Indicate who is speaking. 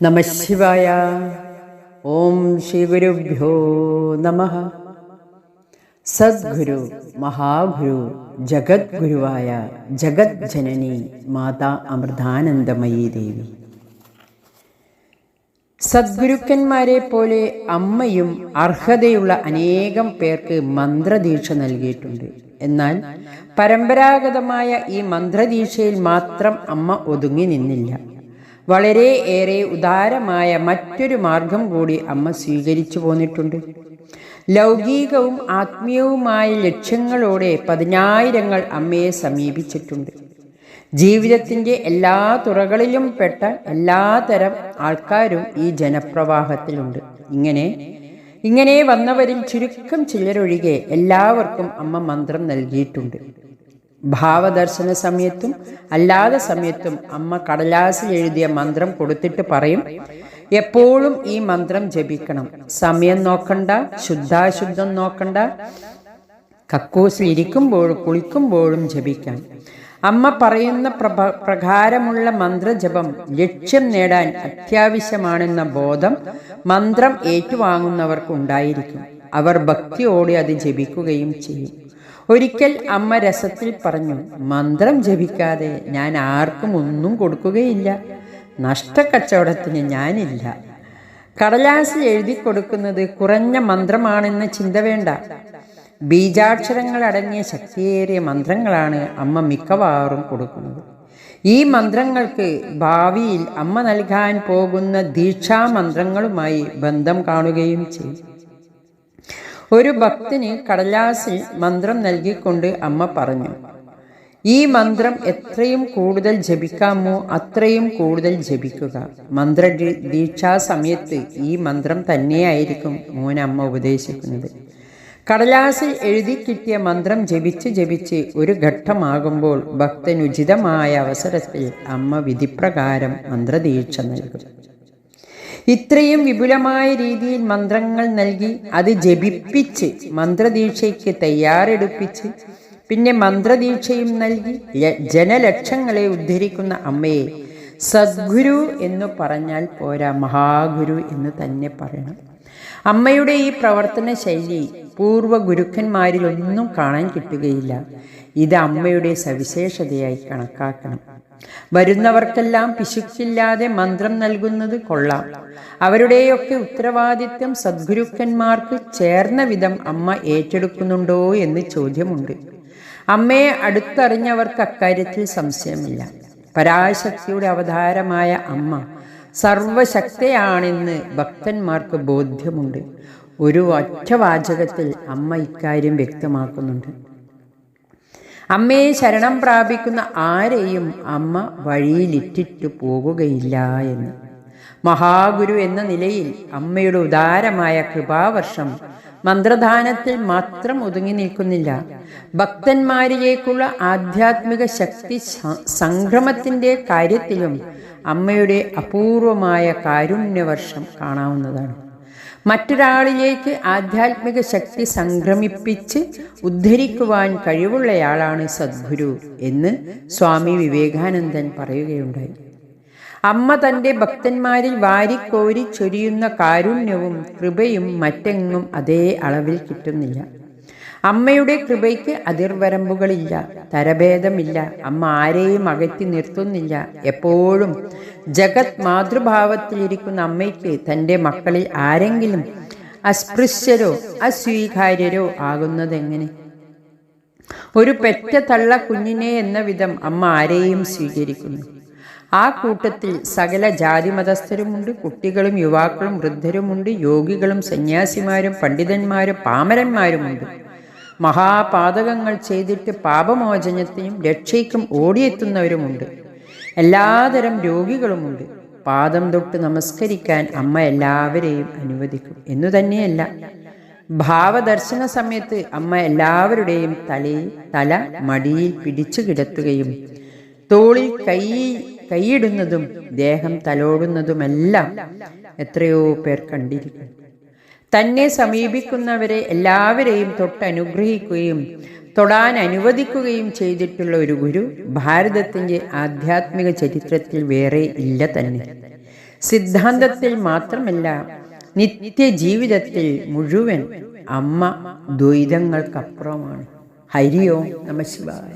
Speaker 1: നമശിവായ ഓം ശ്രീ ഗുരുഭ്യോ നമ. സദ്ഗുരു മഹാഗുരു ജഗദ്ഗുരുവായ ജഗത് ജനനി മാതാ അമൃതാനന്ദമയീ ദേവി. സദ്ഗുരുക്കന്മാരെ പോലെ അമ്മയും അർഹതയുള്ള അനേകം പേർക്ക് മന്ത്രദീക്ഷ നൽകിയിട്ടുണ്ട്. എന്നാൽ പരമ്പരാഗതമായ ഈ മന്ത്രദീക്ഷയിൽ മാത്രം അമ്മ ഒതുങ്ങി നിന്നില്ല. വളരെ ഏറെ ഉദാരമായ മറ്റൊരു മാർഗം കൂടി അമ്മ സ്വീകരിച്ചു പോന്നിട്ടുണ്ട്. ലൗകികവും ആത്മീയവുമായ ലക്ഷ്യങ്ങളോടെ പതിനായിരങ്ങൾ അമ്മയെ സമീപിച്ചിട്ടുണ്ട്. ജീവിതത്തിന്റെ എല്ലാ തുറകളിലും പെട്ട എല്ലാ തരം ആൾക്കാരും ഈ ജനപ്രവാഹത്തിലുണ്ട്. ഇങ്ങനെ ഇങ്ങനെ വന്നവരിൽ ചുരുക്കം ചിലരൊഴികെ എല്ലാവർക്കും അമ്മ മന്ത്രം നൽകിയിട്ടുണ്ട്. ഭാവദർശന സമയത്തും അല്ലാതെ സമയത്തും അമ്മ കടലാസിൽ എഴുതിയ മന്ത്രം കൊടുത്തിട്ട് പറയും എപ്പോഴും ഈ മന്ത്രം ജപിക്കണം. സമയം നോക്കണ്ട ശുദ്ധാശുദ്ധം നോക്കണ്ട. കക്കൂസിൽ ഇരിക്കുമ്പോഴും കുളിക്കുമ്പോഴും ജപിക്കാം. അമ്മ പറയുന്ന പ്രഭ പ്രകാരമുള്ള മന്ത്രജപം ലക്ഷ്യം നേടാൻ അത്യാവശ്യമാണെന്ന ബോധം മന്ത്രം ഏറ്റുവാങ്ങുന്നവർക്കുണ്ടായിരിക്കും അവർ ഭക്തിയോടെ അത് ജപിക്കുകയും ചെയ്യും. ഒരിക്കൽ അമ്മ രസത്തിൽ പറഞ്ഞു മന്ത്രം ജപിക്കാതെ ഞാൻ ആർക്കും ഒന്നും കൊടുക്കുകയില്ല. നഷ്ടക്കച്ചവടത്തിന് ഞാനില്ല. കടലാസിൽ എഴുതി കൊടുക്കുന്നത് കുറഞ്ഞ മന്ത്രമാണെന്ന ചിന്ത വേണ്ട. ബീജാക്ഷരങ്ങൾ അടങ്ങിയ ശക്തിയേറിയ മന്ത്രങ്ങളാണ് അമ്മ മിക്കവാറും കൊടുക്കുന്നത്. ഈ മന്ത്രങ്ങൾക്ക് ഭാവിയിൽ അമ്മ നൽകാൻ പോകുന്ന ദീക്ഷാമന്ത്രങ്ങളുമായി ബന്ധം കാണുകയും ചെയ്യും. ഒരു ഭക്തന് കടലാസിൽ മന്ത്രം നൽകിക്കൊണ്ട് അമ്മ പറഞ്ഞു ഈ മന്ത്രം എത്രയും കൂടുതൽ ജപിക്കാമോ അത്രയും കൂടുതൽ ജപിക്കുക. മന്ത്ര ദീക്ഷാ സമയത്ത് ഈ മന്ത്രം തന്നെയായിരിക്കും മോനമ്മ ഉപദേശിക്കുന്നത്. കടലാസിൽ എഴുതി കിട്ടിയ മന്ത്രം ജപിച്ച് ജപിച്ച് ഒരു ഘട്ടമാകുമ്പോൾ ഭക്തൻ ഉചിതമായ അവസരത്തിൽ അമ്മ വിധിപ്രകാരം മന്ത്രദീക്ഷ നൽകും. ഇത്രയും വിപുലമായ രീതിയിൽ മന്ത്രങ്ങൾ നൽകി അത് ജപിപ്പിച്ച് മന്ത്രദീക്ഷയ്ക്ക് തയ്യാറെടുപ്പിച്ച് പിന്നെ മന്ത്രദീക്ഷയും നൽകി ജനലക്ഷങ്ങളെ ഉദ്ധരിക്കുന്ന അമ്മയെ സദ്ഗുരു എന്ന് പറഞ്ഞാൽ പോരാ മഹാഗുരു എന്ന് തന്നെ പറയണം. അമ്മയുടെ ഈ പ്രവർത്തന ശൈലി പൂർവ ഗുരുക്കന്മാരിലൊന്നും കാണാൻ കിട്ടുകയില്ല. ഇത് അമ്മയുടെ സവിശേഷതയായി കണക്കാക്കണം. വരുന്നവർക്കെല്ലാം പിശുക്കില്ലാതെ മന്ത്രം നൽകുന്നത് കൊള്ളാം. അവരുടെയൊക്കെ ഉത്തരവാദിത്വം സദ്ഗുരുക്കന്മാർക്ക് ചേർന്ന വിധം അമ്മ ഏറ്റെടുക്കുന്നുണ്ടോ എന്ന് ചോദ്യമുണ്ട്. അമ്മയെ അടുത്തറിഞ്ഞവർക്ക് അക്കാര്യത്തിൽ സംശയമില്ല. പരാശക്തിയുടെ അവതാരമായ അമ്മ സർവശക്തയാണെന്ന് ഭക്തന്മാർക്ക് ബോധ്യമുണ്ട്. ഒരു ഒറ്റ വാചകത്തിൽ അമ്മ ഇക്കാര്യം വ്യക്തമാക്കുന്നുണ്ട്. അമ്മയെ ശരണം പ്രാപിക്കുന്ന ആരെയും അമ്മ വഴിയിലിറ്റിട്ടു പോകുകയില്ല എന്ന്. മഹാഗുരു എന്ന നിലയിൽ അമ്മയുടെ ഉദാരമായ കൃപാവർഷം മന്ത്രദാനത്തിൽ മാത്രം ഒതുങ്ങി നിൽക്കുന്നില്ല. ഭക്തന്മാരിലേക്കുള്ള ആധ്യാത്മിക ശക്തി സംക്രമത്തിന്റെ കാര്യത്തിലും അമ്മയുടെ അപൂർവമായ കാരുണ്യവർഷം കാണാവുന്നതാണ്. മറ്റൊരാളിലേക്ക് ആധ്യാത്മിക ശക്തി സംക്രമിപ്പിച്ച് ഉദ്ധരിക്കുവാൻ കഴിവുള്ളയാളാണ് സദ്ഗുരു എന്ന് സ്വാമി വിവേകാനന്ദൻ പറയുകയുണ്ടായി. അമ്മ തന്റെ ഭക്തന്മാരിൽ വാരിക്കോരി ചൊരിയുന്ന കാരുണ്യവും കൃപയും മറ്റെങ്ങും അതേ അളവിൽ കിട്ടുന്നില്ല. അമ്മയുടെ കൃപയ്ക്ക് അതിർവരമ്പുകളില്ല തരഭേദമില്ല അമ്മ ആരെയും അകറ്റി നിർത്തുന്നില്ല. എപ്പോഴും ജഗത് മാതൃഭാവത്തിലിരിക്കുന്ന അമ്മയ്ക്ക് തന്റെ മക്കളിൽ ആരെങ്കിലും അസ്പൃശ്യരോ അസ്വീകാര്യരോ ആകുന്നതെങ്ങനെ? ഒരു പെറ്റ തള്ള കുഞ്ഞിനെ എന്ന വിധം അമ്മ ആരെയും സ്വീകരിക്കുന്നു. ആ കൂട്ടത്തിൽ സകല ജാതിമതസ്ഥരുമുണ്ട് കുട്ടികളും യുവാക്കളും വൃദ്ധരുമുണ്ട് യോഗികളും സന്യാസിമാരും പണ്ഡിതന്മാരും പാമരന്മാരുമുണ്ട്. മഹാപാതകങ്ങൾ ചെയ്തിട്ട് പാപമോചനത്തിനും രക്ഷയ്ക്കും ഓടിയെത്തുന്നവരുമുണ്ട്. എല്ലാതരം രോഗികളുമുണ്ട്. പാദം തൊട്ട് നമസ്കരിക്കാൻ അമ്മ എല്ലാവരെയും അനുവദിക്കും. എന്നു തന്നെയല്ല ഭാവദർശന സമയത്ത് അമ്മ എല്ലാവരുടെയും തലയിൽ തല മടിയിൽ പിടിച്ചു കിടത്തുകയും തോളിൽ കൈ കൈയിടുന്നതും ദേഹം തലോടുന്നതുമെല്ലാം എത്രയോ പേർ കണ്ടിരിക്കും തന്നെ സമീപിക്കുന്നവരെ എല്ലാവരെയും തൊട്ടനുഗ്രഹിക്കുകയും തൊടാൻ അനുവദിക്കുകയും ചെയ്തിട്ടുള്ള ഒരു ഗുരു ഭാരതത്തിന്റെ ആധ്യാത്മിക ചരിത്രത്തിൽ വേറെ ഇല്ല തന്നെ. സിദ്ധാന്തത്തിൽ മാത്രമല്ല നിത്യജീവിതത്തിൽ മുഴുവൻ അമ്മ ദ്വൈതങ്ങൾക്കപ്പുറമാണ്. ഹരിയോ നമ ശിവായ.